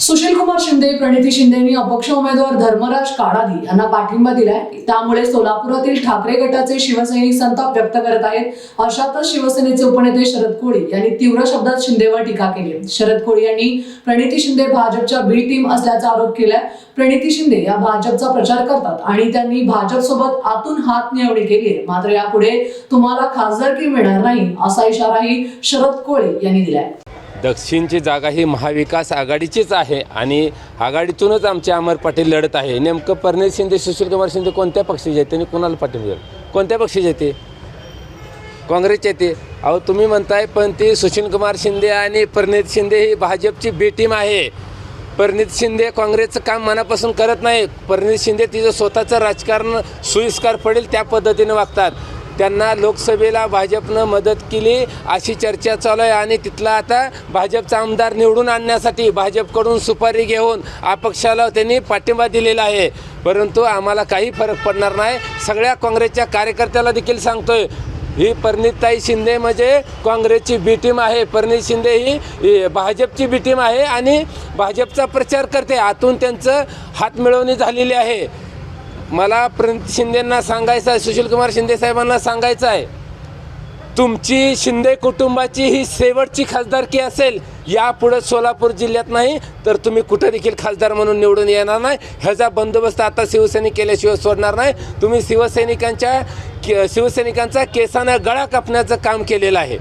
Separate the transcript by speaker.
Speaker 1: सुशीलकुमार शिंदे प्रणिती शिंदेनी अपक्ष उमेदवार धर्मराज काडादी यांना पाठिंबा दिलाय. त्यामुळे सोलापुरातील ठाकरे गटाचे शिवसैनिक संताप व्यक्त करत आहेत. अशातच शिवसेनेचे उपनेते शरद कोळी यांनी तीव्र शब्दात शिंदेवर टीका केली. शरद कोळी यांनी प्रणिती शिंदे भाजपच्या बी टीम असल्याचा आरोप केलाय. प्रणिती शिंदे या भाजपचा प्रचार करतात आणि त्यांनी भाजपसोबत आतून हात मिळवणी केली आहे मात्र यापुढे तुम्हाला खासदारकी मिळणार नाही असा इशाराही शरद कोळी यांनी दिलाय.
Speaker 2: दक्षिणची जागा ही महाविकास आघाडीचीच आहे आणि आघाडीतूनच आमचे अमर पाटील लढत आहे. नेमकं परनेत शिंदे सुशीलकुमार शिंदे कोणत्या पक्षाचे आहेत त्यांनी कोणाला पाठिंबा दिला कोणत्या पक्षाचे येते काँग्रेसचे येते अहो तुम्ही म्हणताय पण ती सुशीलकुमार शिंदे आणि परनीत शिंदे ही भाजपची बी टीम आहे. परनीत शिंदे काँग्रेसचं काम मनापासून करत नाही परनीत शिंदे तिचं स्वतःचं राजकारण सोयीस्कर पडेल त्या पद्धतीने वागतात. त्यांना लोकसभेला भाजपनं मदत केली अशी चर्चा चालू आहे. आणि तिथला आता भाजपचा आमदार निवडून आणण्यासाठी भाजपकडून सुपारी घेऊन अपक्षाला त्यांनी पाठिंबा दिलेला आहे. परंतु आम्हाला काही फरक पडणार नाही. सगळ्या काँग्रेसच्या कार्यकर्त्याला देखील सांगतोय. ही परनीतताई शिंदे म्हणजे काँग्रेसची बी टीम आहे. परनीत शिंदे ही ही भाजपची बी टीम आहे आणि भाजपचा प्रचार करते. आतून त्यांचं हात मिळवणी झालेली आहे. मला प्रणित शिंदेंना सांगायचं आहे सुशीलकुमार शिंदे साहेबांना सांगायचं आहे तुमची शिंदे कुटुंबाची ही शेवटची खासदारकी असेल यापुढे सोलापूर जिल्ह्यात नाही तर तुम्ही कुठं देखील खासदार म्हणून निवडून येणार नाही ह्याचा बंदोबस्त आता शिवसैनिक केल्याशिवाय सोडणार नाही तुम्ही शिवसैनिकांच्या के- शिवसैनिकांचा केसानं गळा कापण्याचं काम केलेलं आहे.